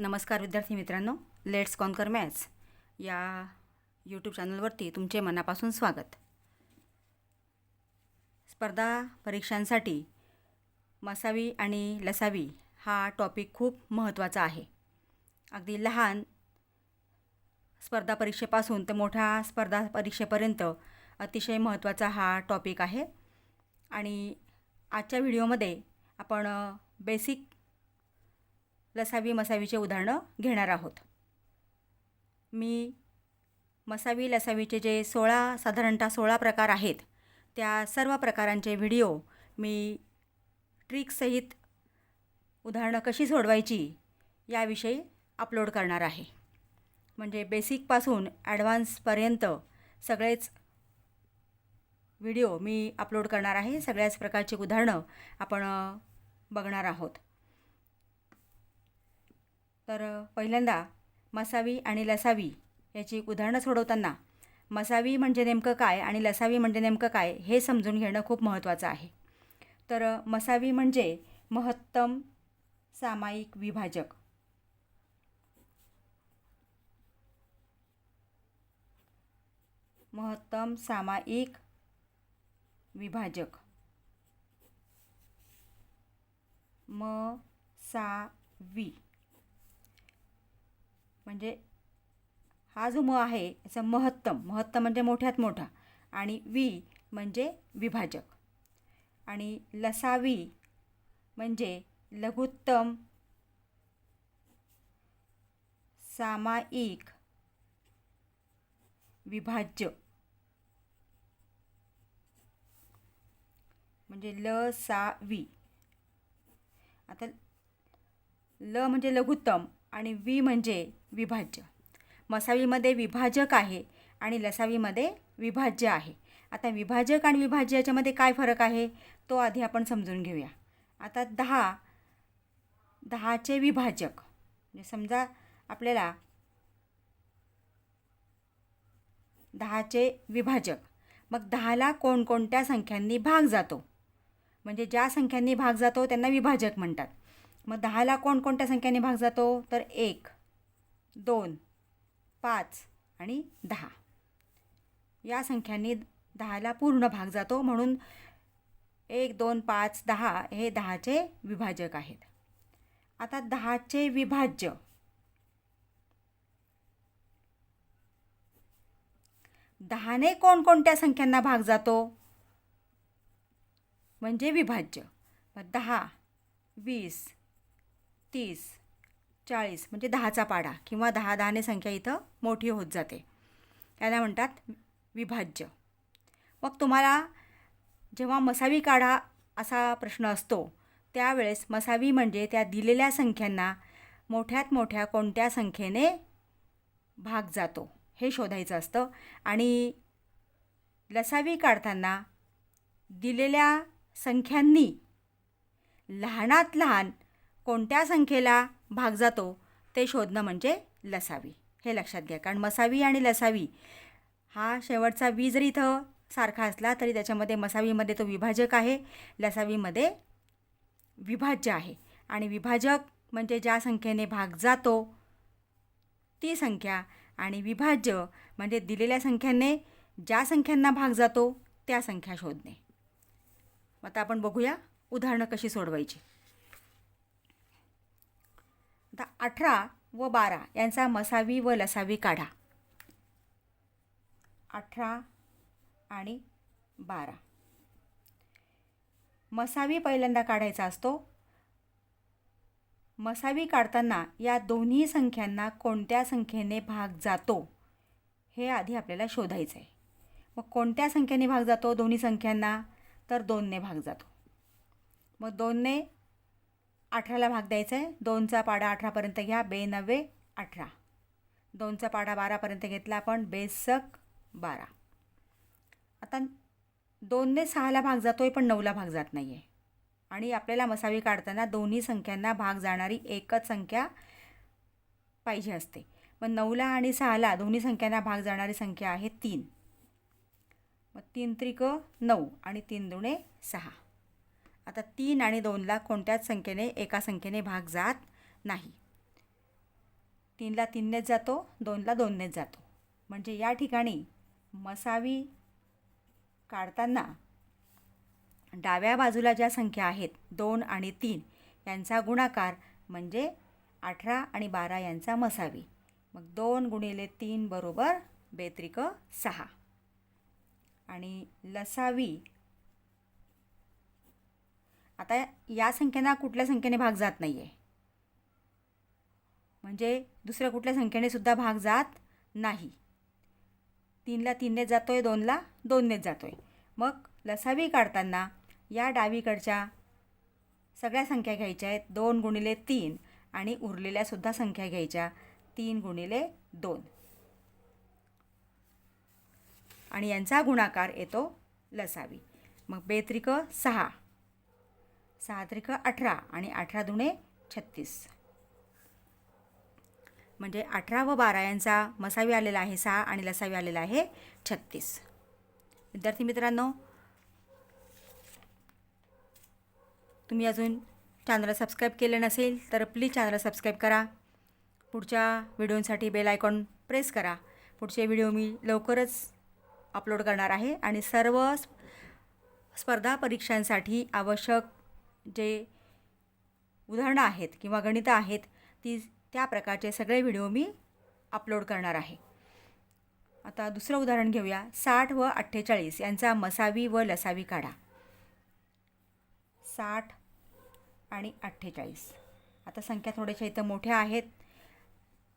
नमस्कार विद्यार्थी मित्रांनो लेट्स कॉनकर मॅथ्स या यूट्यूब चॅनलवरती तुमचे मनापासून स्वागत. स्पर्धा परीक्षांसाठी मसावी आणि लसावी हा टॉपिक खूप महत्त्वाचा आहे. अगदी लहान स्पर्धा परीक्षेपासून ते मोठ्या स्पर्धा परीक्षेपर्यंत अतिशय महत्त्वाचा हा टॉपिक आहे. आणि आजच्या व्हिडिओमध्ये आपण uh, बेसिक लसावी मसावीचे उदाहरणं घेणार आहोत. मी मसावी लसावीचे जे सोळा साधारणतः सोळा प्रकार आहेत त्या सर्व प्रकारांचे व्हिडिओ मी ट्रिकसहित उदाहरणं कशी सोडवायची याविषयी अपलोड करणार आहे. म्हणजे बेसिकपासून ॲडव्हान्सपर्यंत सगळेच व्हिडिओ मी अपलोड करणार आहे. सगळ्याच प्रकारची उदाहरणं आपण बघणार आहोत. तर पहिल्यांदा मसावी आणि लसावी याची एक उदाहरणं सोडवताना मसावी म्हणजे नेमकं काय आणि लसावी म्हणजे नेमकं काय हे समजून घेणं खूप महत्त्वाचं आहे. तर मसावी म्हणजे महत्तम सामायिक विभाजक. महत्तम सामायिक विभाजक. म सा वी. म्हणजे हा जो म आहे याचा महत्तम महत्तम म्हणजे मोठ्यात मोठा. आणि वी म्हणजे विभाजक. आणि लसावी म्हणजे लघुत्तम सामायिक विभाज्य. म्हणजे ल सा वी. आता ल म्हणजे लघुत्तम आणि वी म्हणजे विभाज्य. मसावीमध्ये विभाजक आहे आणि लसावीमध्ये विभाज्य आहे. आता विभाजक आणि विभाज्य याच्यामध्ये काय फरक आहे? तो आधी आपण समजून घेऊया. आता दहा दहाचे विभाजक. म्हणजे समजा आपल्याला दहाचे विभाजक. मग दहाला कोणकोणत्या संख्यांनी भाग जातो? म्हणजे ज्या संख्यांनी भाग जातो त्यांना विभाजक म्हणतात. मग दहाला कोणकोणत्या संख्यांनी भाग जातो? तर एक. दोन पाच आणि दहा. या संख्यांनी दहाला पूर्ण भाग जातो म्हणून एक दोन पाच दहा हे दहाचे विभाजक आहेत. आता दहाचे विभाज्य. दहाने कोणकोणत्या संख्यांना भाग जातो? म्हणजे विभाज्य. दहा वीस तीस चाळीस म्हणजे दहाचा पाडा किंवा दहा दहाने संख्या इथं मोठी होत जाते. याला म्हणतात विभाज्य. मग तुम्हाला जेव्हा मसावी काढा असा प्रश्न असतो त्यावेळेस मसावी म्हणजे त्या दिलेल्या संख्यांना मोठ्यात मोठ्या कोणत्या संख्येने भाग जातो हे शोधायचं असतं. आणि लसावी काढताना दिलेल्या संख्यांनी लहानात लहान कोणत्या संख्येला भाग जातो ते शोधणं म्हणजे लसावी. हे लक्षात घ्या कारण मसावी आणि लसावी हा शेवटचा वी जरी इथं सारखा असला तरी त्याच्यामध्ये मसावीमध्ये तो विभाजक आहे लसावीमध्ये विभाज्य आहे. आणि विभाजक म्हणजे ज्या संख्येने भाग जातो ती संख्या आणि विभाज्य म्हणजे दिलेल्या संख्येने ज्या संख्यांना भाग जातो त्या संख्या शोधणे. आता आपण बघूया उदाहरणं कशी सोडवायची. आता अठरा व बारा यांचा मसावी व लसावी काढा. अठरा आणि बारा. मसावी पहिल्यांदा काढायचा असतो. मसावी काढताना या दोन्ही संख्यांना कोणत्या संख्येने भाग जातो हे आधी आपल्याला शोधायचं आहे मग कोणत्या संख्येने भाग जातो दोन्ही संख्यांना? तर दोनने भाग जातो. मग दोनने अठराला भाग द्यायचा आहे. दोनचा पाडा अठरापर्यंत घ्या. बे नव्वे अठरा. दोनचा पाडा बारापर्यंत घेतला आपण. बेसक बारा. आता दोनने सहाला भाग जातो आहे पण नऊला भाग जात नाही आहे आणि आपल्याला मसावी काढताना दोन्ही संख्यांना भाग जाणारी एकच संख्या पाहिजे असते. मग नऊला आणि सहाला दोन्ही संख्यांना भाग जाणारी संख्या आहे तीन. मग तीन त्रिक नऊ आणि तीन दुणे सहा. आता तीन आणि दोनला कोणत्याच संख्येने एका संख्येने भाग जात नाही. तीनला तीननेच जातो दोनला दोननेच जातो. म्हणजे या ठिकाणी मसावी काढताना डाव्या बाजूला ज्या संख्या आहेत दोन आणि तीन यांचा गुणाकार म्हणजे अठरा आणि बारा यांचा मसावी. मग दोन गुणिले तीन बरोबर बेत्रिक सहा. आणि लसावी आता या संख्येना कुठल्या संख्येने भाग जात नाही आहे म्हणजे दुसऱ्या कुठल्या संख्येने सुद्धा भाग जात नाही. तीनला तीनने जातो आहे दोनला दोननेच जातो आहे मग लसावी काढताना या डावीकडच्या सगळ्या संख्या घ्यायच्या आहेत दोन गुणिले तीन आणि उरलेल्यासुद्धा संख्या घ्यायच्या तीन गुणिले दोन. आणि यांचा गुणाकार येतो लसावी. मग बेत्रिक सहा. सहा त्रिक अठरा आणि अठरा दुणे छत्तीस. म्हणजे अठरा व बारा यांचा मसावी आलेला आहे सहा आणि लसावी आलेला आहे छत्तीस. विद्यार्थी मित्रांनो तुम्ही अजून चॅनलला सबस्क्राईब केले नसेल तर प्लीज चॅनलला सबस्क्राईब करा. पुढच्या व्हिडिओसाठी बेल आयकॉन प्रेस करा. पुढचे व्हिडिओ मी लवकरच अपलोड करणार आहे आणि सर्व स्पर्धा परीक्षांसाठी आवश्यक जे उदाहरणं आहेत किंवा गणितं आहेत ती त्या प्रकारचे सगळे व्हिडिओ मी अपलोड करणार आहे. आता दुसरं उदाहरण घेऊया. साठ व अठ्ठेचाळीस यांचा मसावी व लसावी काढा. साठ आणि अठ्ठेचाळीस. आता संख्या थोड्याशा इथं मोठ्या आहेत.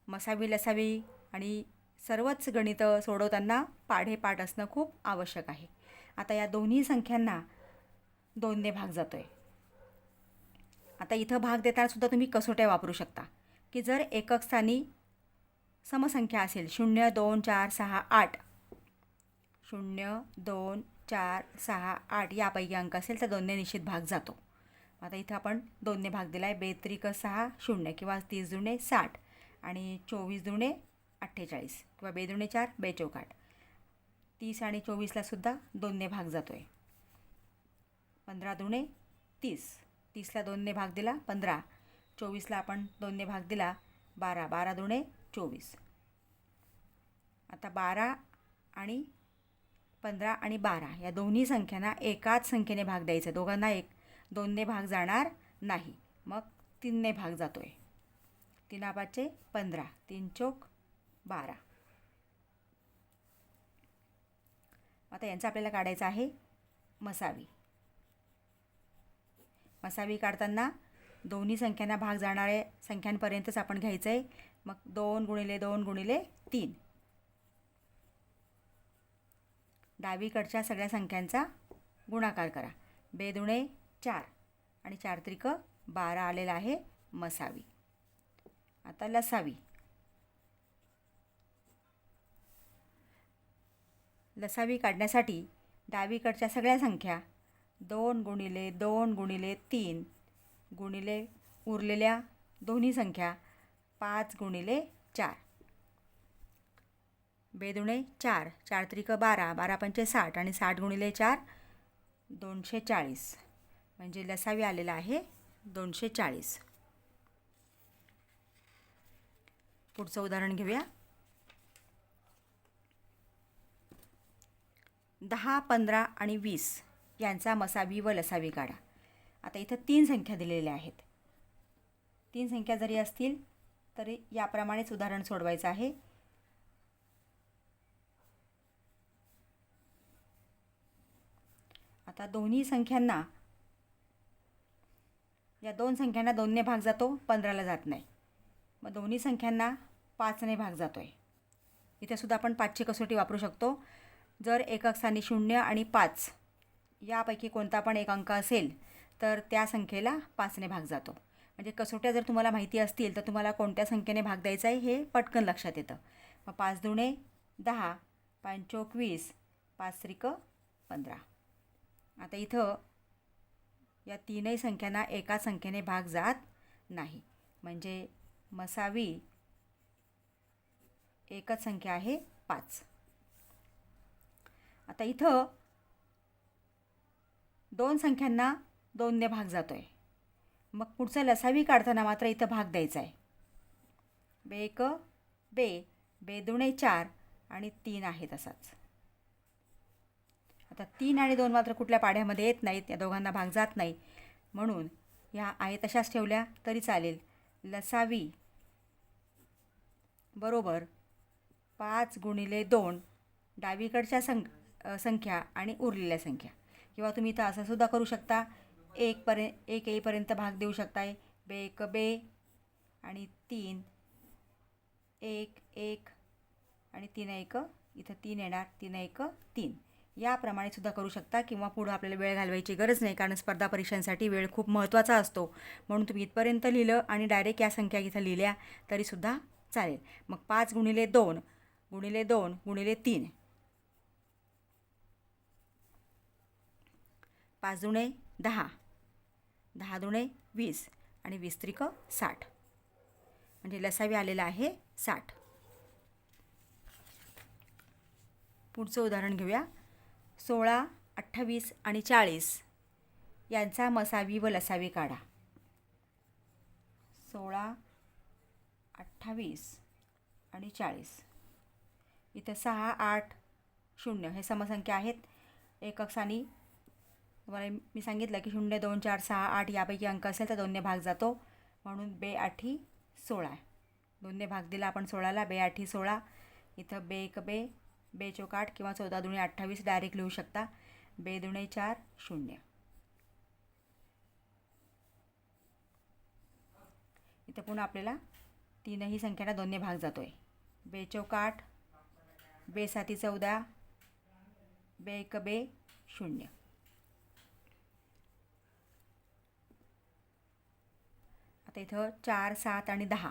मसावी लसावी आणि सर्वच गणितं सोडवताना पाढे पाठ असणं खूप आवश्यक आहे. आता या दोन्ही संख्यांना दोनने भाग जातो आहे आता इथं भाग देताना सुद्धा तुम्ही कसोट्या वापरू शकता. की जर एकक स्थानी समसंख्या असेल शून्य दोन चार सहा आठ शून्य दोन चार सहा आठ यापैकी अंक असेल तर दोनने निश्चित भाग जातो. आता इथं आपण दोनने भाग दिला आहे बेत्रिक सहा शून्य किंवा तीस जुने साठ आणि चोवीस जुने अठ्ठेचाळीस किंवा बेदुणे चार बेचौकाठ तीस आणि चोवीसलासुद्धा दोनने भाग जातो आहे पंधरा दुणे तीस. तीसला दोनने भाग दिला पंधरा. चोवीसला आपण दोनने भाग दिला बारा. बारा दोने चोवीस. आता बारा आणि पंधरा आणि बारा या दोन्ही संख्यांना एकाच संख्येने भाग द्यायचा दोघांना एक. दोनने भाग जाणार नाही. मग तीनने भाग जातो आहे तीन पाचचे पंधरा. तीन चोक बारा. आता यांचा आपल्याला काढायचा आहे मसावी. मसावी काढताना दोन्ही संख्यांना भाग जाणाऱ्या संख्यांपर्यंतच आपण घ्यायचं आहे मग दोन गुणिले दोन गुणिले तीन. डावीकडच्या सगळ्या संख्यांचा गुणाकार करा. बेदुणे चार आणि चार त्रिक बारा आलेला आहे मसावी. आता लसावी. लसावी काढण्यासाठी डावीकडच्या सगळ्या संख्या दोन गुणिले दोन गुणिले तीन. गुणिले उरलेल्या दोन्ही संख्या पाच गुणिले चार. बेदुणे चार चार त्रिक बारा बारा पंचे साठ आणि साठ गुणिले चार दोनशे चाळीस. म्हणजे लसावी आलेला आहे दोनशे चाळीस. पुढचं उदाहरण घेऊया. दहा पंधरा आणि वीस. यांचा मसावी व लसावी काढा आता इथं तीन संख्या दिलेल्या आहेत. तीन संख्या जरी असतील तरी याप्रमाणेच उदाहरण सोडवायचं आहे. आता दोन्ही संख्यांना या दोन संख्यांना दोनने भाग जातो पंधराला जात नाही. मग दोन्ही संख्यांना पाचने भाग जातो आहे इथेसुद्धा आपण पाचची कसोटी वापरू शकतो. जर एकक स्थानी शून्य आणि पाच यापैकी कोणता पण एक अंक असेल तर त्या संख्येला पाचने भाग जातो. म्हणजे कसोट्या जर तुम्हाला माहिती असतील तर तुम्हाला कोणत्या संख्येने भाग द्यायचा आहे हे पटकन लक्षात येतं. मग पाच दुणे दहा पंचोक वीस पाच त्रिक पंधरा. आता इथं या तीनही संख्यांना एका संख्येने भाग जात नाही. म्हणजे मसावी एकच संख्या आहे पाच. आता इथं दोन संख्यांना दोनने भाग जातो आहे मग पुढचा लसावी काढताना मात्र इथं भाग द्यायचा आहे. बे एक बे बे दुणे चार आणि तीन आहे तसाच आता तीन आणि दोन मात्र कुठल्या पाढ्यामध्ये येत नाहीत या दोघांना भाग जात नाही. म्हणून ह्या आहे तशाच ठेवल्या तरी चालेल. लसावी बरोबर पाच गुणिले दोन डावीकडच्या संख संख्या आणि उरलेल्या संख्या. किंवा तुम्ही इथं असं सुद्धा करू शकता. एकपर्यंत एक येईपर्यंत भाग देऊ शकताय. बे एक बे. आणि तीन. एक एक. आणि तीन एक. इथं तीन येणार. तीन एक तीन. याप्रमाणे सुद्धा करू शकता किंवा पुढं आपल्याला वेळ घालवायची गरज नाही कारण स्पर्धा परीक्षांसाठी वेळ खूप महत्त्वाचा असतो. म्हणून तुम्ही इथपर्यंत लिहिलं आणि डायरेक्ट या संख्या इथं लिहिल्या तरीसुद्धा चालेल. मग पाच गुणिले दोन. गुणिले दोन गुणिले तीन. पाच दुणे दहा. दहा दुणे वीस आणि वीस त्रिक साठ. म्हणजे लसावी आलेला आहे साठ. पुढचं उदाहरण घेऊया. सोळा अठ्ठावीस आणि चाळीस. यांचा मसावी व लसावी काढा. सोळा अठ्ठावीस आणि चाळीस. इथं सहा आठ शून्य हे समसंख्या आहेत. एकक तुम्हाला मी सांगितलं की शून्य दोन चार सहा आठ यापैकी अंक असेल तर दोनने भाग जातो. म्हणून बे आठी सोळा. दोनने भाग दिला आपण सोळाला बे आठी सोळा. इथं बे एक बे बे चौक किंवा चौदा दुणे अठ्ठावीस डायरेक्ट लिहू शकता. बे दुणे चार शून्य. इथं पुन्हा आपल्याला तीनही संख्यांना दोनने भाग जातो आहे बे चौकाठ बे साती चौदा बे एक बे शून्य. आता इथं चार सात आणि दहा.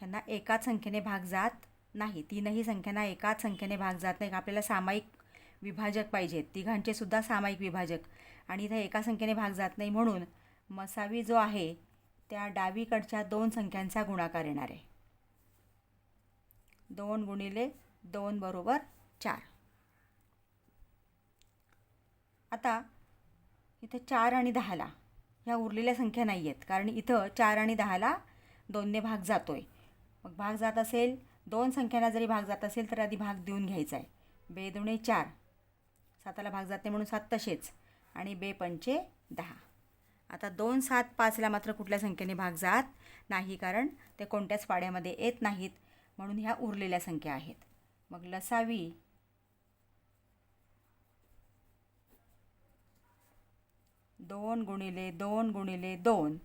ह्यांना एकाच संख्येने भाग जात नाही. तीनही संख्यांना एकाच संख्येने भाग जात नाही. आपल्याला सामायिक विभाजक पाहिजेत. तिघांचे सुद्धा सामायिक विभाजक. आणि इथं एका संख्येने भाग जात नाही म्हणून मसावी जो आहे त्या डावीकडच्या दोन संख्यांचा गुणाकार येणार आहे. दोन गुणिले दोन बरोबर चार. आता इथं चार आणि दहाला. ह्या उरलेल्या संख्या नाही आहेत. कारण इथं चार आणि दहाला दोनने भाग जातो आहे मग भाग जात असेल दोन संख्यांना जरी भाग जात असेल तर आधी भाग देऊन घ्यायचा आहे बे दुणे चार. साताला भाग जाते म्हणून सात तसेच. आणि बे पंचे दहा. आता दोन सात पाचला मात्र कुठल्या संख्येने भाग जात नाही कारण ते कोणत्याच पाड्यामध्ये येत नाहीत म्हणून ह्या उरलेल्या संख्या आहेत. मग लसावी दोन गुणिले दोन गुणिले दोन.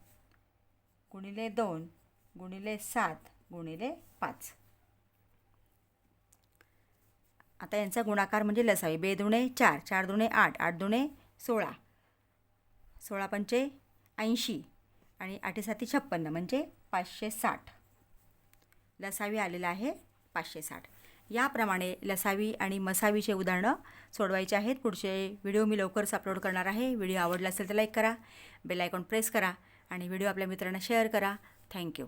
गुणिले दोन गुणिले सात गुणिले पाच. आता यांचा गुणाकार म्हणजे लसावी बे दुणे चार चार दुणे आठ आठ दुणे सोळा. सोळा पंचे ऐंशी आणि आठी साती छप्पन्न म्हणजे पाचशे साठ. लसावी आलेला आहे पाचशे साठ. याप्रमाणे लसावी आणि मसावीचे उदाहरणं सोडवायचे आहेत. पुढचे व्हिडिओ मी लवकरच अपलोड करणार आहे. व्हिडिओ आवडला असेल तर लाईक करा. बेल आयकॉन प्रेस करा आणि व्हिडिओ आपल्या मित्रांना शेअर करा. थँक्यू